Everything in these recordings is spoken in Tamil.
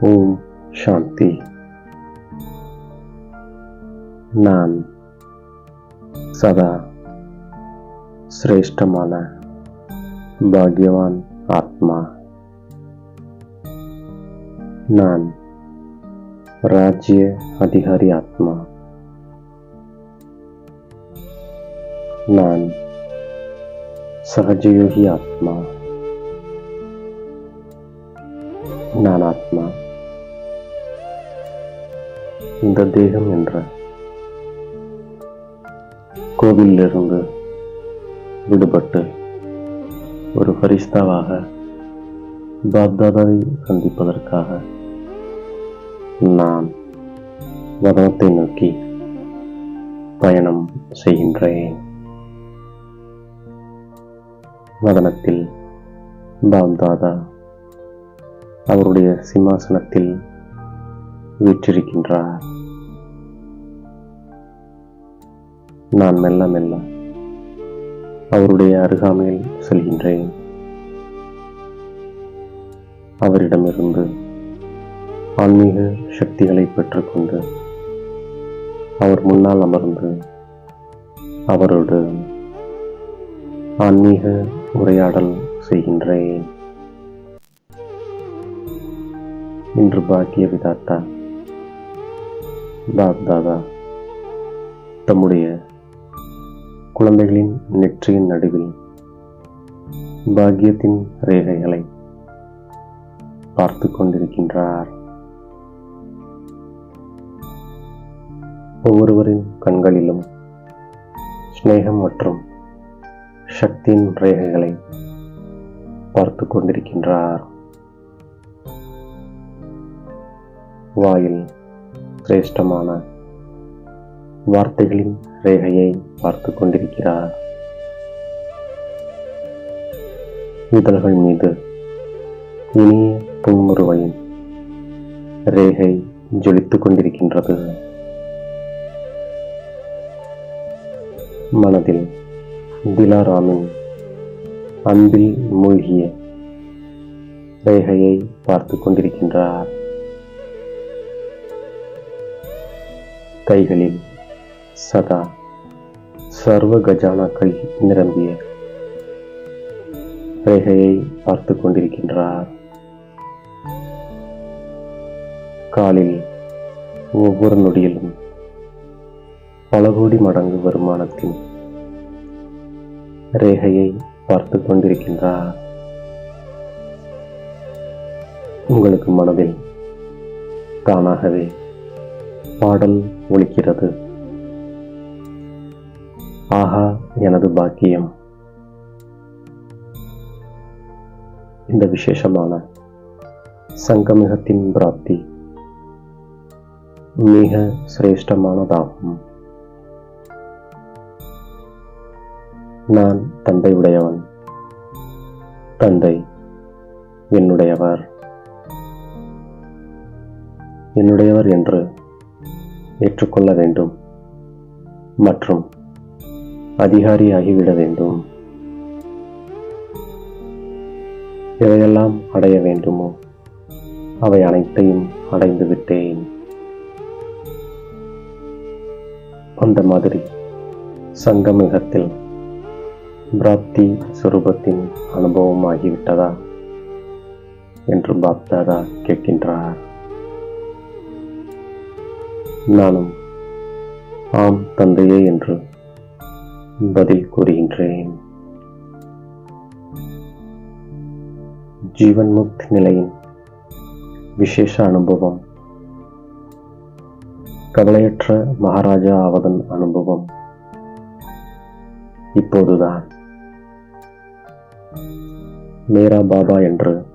ஓம் சாந்தி நான் சதா சிரேஷ்டமான பாக்யவான் ஆத்மா நான் ராஜ்ய அதிகாரி ஆத்மா நான் சகஜயோகி ஆத்மா நான் ஆத்மா இந்த தேகம் என்ற கோவிலிருந்து விடுபட்டு ஒரு பரிஸ்தாவாக பாப்தாதாவை சந்திப்பதற்காக நான் வதனத்தை நோக்கி பயணம் செய்கின்றேன். வதனத்தில் பாப்தாதா அவருடைய சிம்மாசனத்தில் வீற்றிருக்கின்றார். நான் மெல்ல மெல்ல அவருடைய அருகாமையில் செல்கின்றேன். அவரிடமிருந்து ஆன்மீக சக்திகளை பெற்றுக்கொண்டு அவர் முன்னால் அமர்ந்து அவரோடு ஆன்மீக உரையாடல் செய்கின்றேன். இன்று பாக்கிய விதாத்தா பாப்தாதா தம்முடைய குழந்தைகளின் நெற்றியின் நடுவில் பாக்கியத்தின் ரேகைகளை பார்த்து கொண்டிருக்கின்றார். ஒவ்வொருவரின் கண்களிலும் ஸ்நேகம் மற்றும் சக்தியின் ரேகைகளை பார்த்து கொண்டிருக்கின்றார். வாயில் சிரேஷ்டமான வார்த்தைகளின் ரேகையை பார்த்து கொண்டிருக்கிறார். இதழ்கள் மீது இனிய புன்முறுவையின் ரேகை ஜொலித்துக் கொண்டிருக்கின்றது. மனதில் திலாராமின் அன்பில் மூழ்கிய ரேகையை பார்த்து கொண்டிருக்கின்றார். கைகளில் சதா சர்வ கஜானாக்கள் நிரம்பிய ரேகையை பார்த்து கொண்டிருக்கின்றார். காலில் ஒவ்வொரு நொடியிலும் பல கோடி மடங்கு வருமானத்தின் ரேகையை பார்த்து கொண்டிருக்கின்றார். உங்களுக்கு மனதில் தானாகவே பாடல் ஒலிக்கிறது. ஆஹா எனது பாக்கியம். இந்த விசேஷமான சங்கமிகத்தின் பிராப்தி மிக சிரேஷ்டமானதாகும். நான் தந்தை உடையவன் தந்தை என்னுடையவர். என்னுடையவர் என்று ஏற்றுக்கொள்ள வேண்டும் மற்றும் அதிகாரியாகிவிட வேண்டும். எதையெல்லாம் அடைய வேண்டுமோ அவை அனைத்தையும் அடைந்து விட்டேன். அந்த மாதிரி சங்கமிகத்தில் பிராப்தி சுரூபத்தின் அனுபவம் ஆகிவிட்டதா என்று பாப்தாதா கேட்கின்றார். நானும் ஆம் தந்தையே என்று பதில் கூறுகின்றேன். ஜீவன் முக்த் நிலையின் விசேஷ அனுபவம். கவலையற்ற மகாராஜா ஆவதன் அனுபவம் இப்போதுதான். மேரா பாபா என்று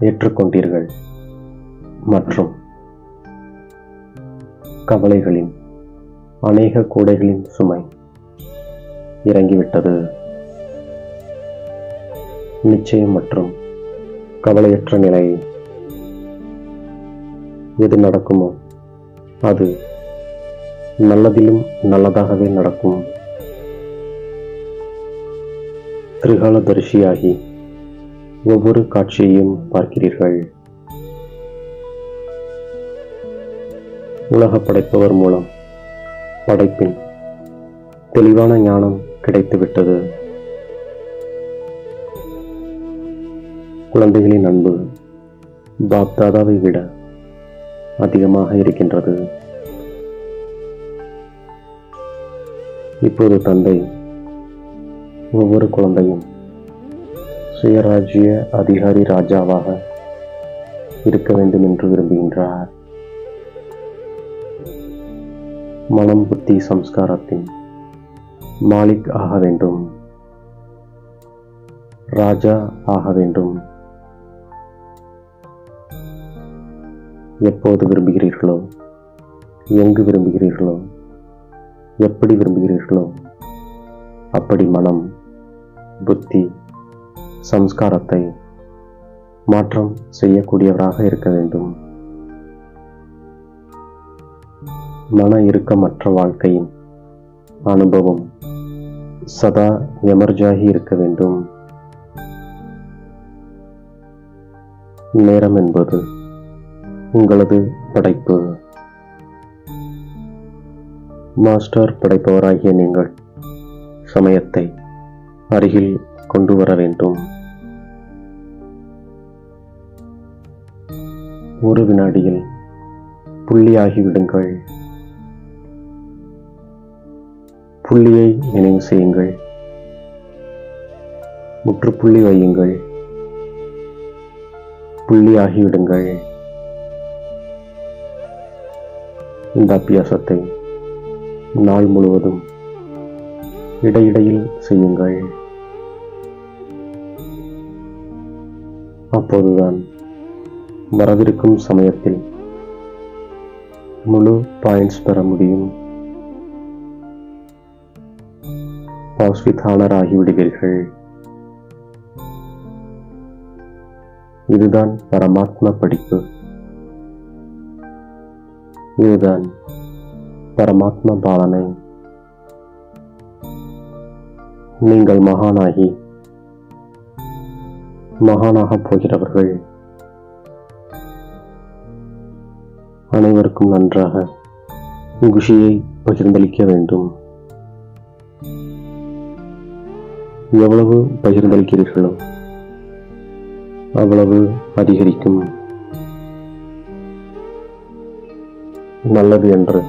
ஏற்றுக்கொண்டீர்கள் மற்றும் கவலைகளின் அநேக கூடைகளின் சுமை இறங்கிவிட்டது. நிச்சயம் மற்றும் கவலையற்ற நிலை எது நடக்குமோ அது நல்லதிலும் நல்லதாகவே நடக்கும். திரிகாலதரிசியாகி ஒவ்வொரு காட்சியையும் பார்க்கிறீர்கள். உலக படைப்பவர் மூலம். படைப்பின் தெளிவான ஞானம் கிடைத்துவிட்டது. குழந்தைகளின் அன்பு பாப்தாதாவை விட அதிகமாக இருக்கின்றது. இப்போது தந்தை ஒவ்வொரு குழந்தையும் சுயராஜ்ய அதிகாரி ராஜாவாக இருக்க வேண்டும் என்று விரும்புகின்றார். மனம் புத்தி சம்ஸ்காரத்தின் மாலிக் ஆக வேண்டும். ராஜா ஆக வேண்டும். எப்போது விரும்புகிறீர்களோ எங்கு விரும்புகிறீர்களோ எப்படி விரும்புகிறீர்களோ அப்படி மனம் புத்தி சம்ஸ்காரத்தை மாற்றம் செய்யக்கூடியவராக இருக்க வேண்டும். மன இறுக்கமற்ற வாழ்க்கையின் அனுபவம். சதா எமர்ஜாகி இருக்க வேண்டும். நேரம் என்பது உங்களது படைப்பு. மாஸ்டர் படைப்பவராகிய நீங்கள் சமயத்தை அருகில் கொண்டு வர வேண்டும். ஒரு வினாடியில் புள்ளியாகிவிடுங்கள். புள்ளியை நினைவு செய்யுங்கள். முற்றுப்புள்ளி வையுங்கள். புள்ளியாகிவிடுங்கள். இந்த அபியாசத்தை நாள் முழுவதும் இடையிடையில் செய்யுங்கள். அப்போதுதான் வரவிருக்கும் சமயத்தில் முழு பாயிண்ட்ஸ் பெற முடியும். ஆகிவிடுவீர்கள் இதுதான் பரமாத்மா படிப்பு. இதுதான் பரமாத்மா பாலனை. நீங்கள் மகானாகி மகானாகப் போகிறவர்கள் அனைவருக்கும் நன்றாக குஷியை பகிர்ந்தளிக்க வேண்டும். எவ்வளவு பகிர்ந்தளிக்கிறீர்களோ அவ்வளவு அதிகரிக்கும். நல்லது என்று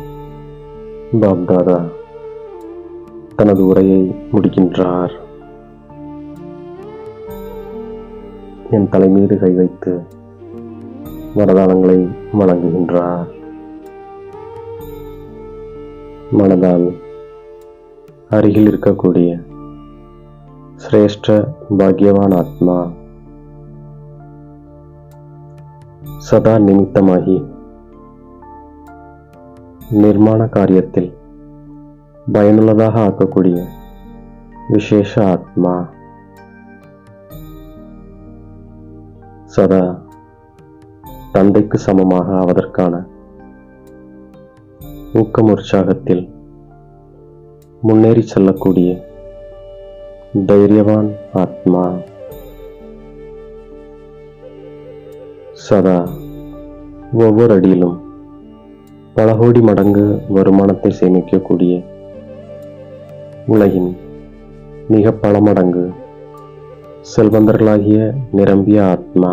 பாப்தாதா தனது உரையை முடிக்கின்றார். என் தலைமீது கை வைத்து வரதானங்களை வழங்குகின்றார் மனதால் அருகில் இருக்கக்கூடிய சிரேஷ்ட பாக்யவான் ஆத்மா சதா நிமித்தமாகி நிர்மாண காரியத்தில் பயனுள்ளதாக ஆக்கக்கூடிய விசேஷ ஆத்மா சதா தந்தைக்கு சமமாக ஆவதற்கான ஊக்கம் உற்சாகத்தில் முன்னேறி செல்லக்கூடிய தைரியவான் ஆத்மா சதா ஒவ்வொரு அடியிலும் பல கோடி மடங்கு வருமானத்தை சேமிக்கக்கூடிய உலகின் மிக பல மடங்கு செல்வந்தர்களாகிய நிரம்பிய ஆத்மா.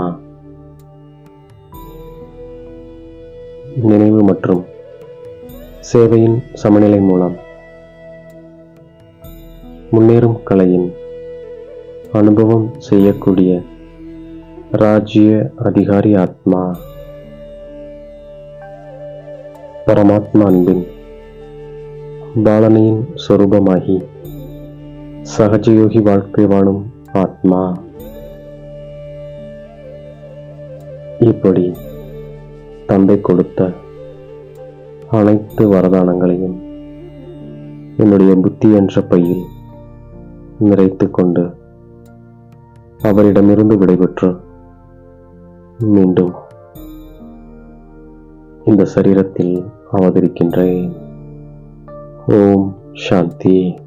நினைவு மற்றும் சேவையின் சமநிலை மூலம் முன்னேறும் கலையின் அனுபவம் செய்யக்கூடிய ராஜ்ய அதிகாரி ஆத்மா பரமாத்மா அன்பின் பாலனையின் சொரூபமாகி சகஜயோகி வாழ்க்கை வாழும் ஆத்மா. இப்படி தந்தை கொடுத்த அனைத்து வரதானங்களையும் என்னுடைய புத்தி என்ற பையில் நிறைத்து கொண்டு அவரிடமிருந்து விடைபெற்று மீண்டும் இந்த சரீரத்தில் அவதரிக்கின்றேன். ஓம் சாந்தி.